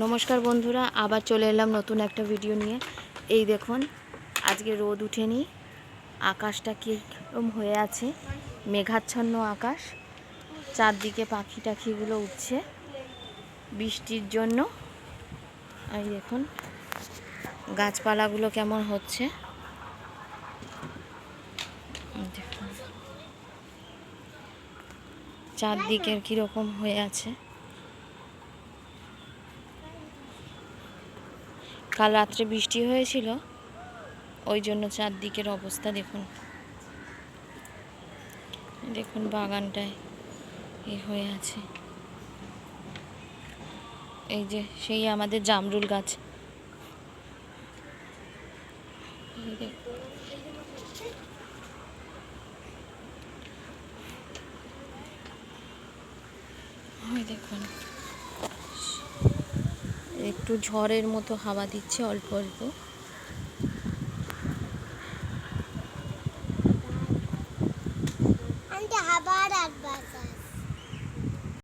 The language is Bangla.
নমস্কার বন্ধুরা, আবার চলে এলাম নতুন একটা ভিডিও নিয়ে। এই দেখুন, আজকে রোদ উঠেনি, আকাশটা কীরকম হয়ে আছে, মেঘাচ্ছন্ন আকাশ, চারদিকে পাখি টাখিগুলো উঠছে বৃষ্টির জন্য। এই দেখুন, গাছপালাগুলো কেমন হচ্ছে। চারদিকের কীরকম হয়ে আছে। কাল রাত্রে বৃষ্টি হয়েছিল। ওই জন্য চারদিকের অবস্থা দেখুন। দেখুন বাগানটায় এ হয়ে আছে। এই যে সেই আমাদের জামরুল গাছ। দেখুন। একটু ঝড়ের মতো হাওয়া দিচ্ছে অল্প অল্প। আবার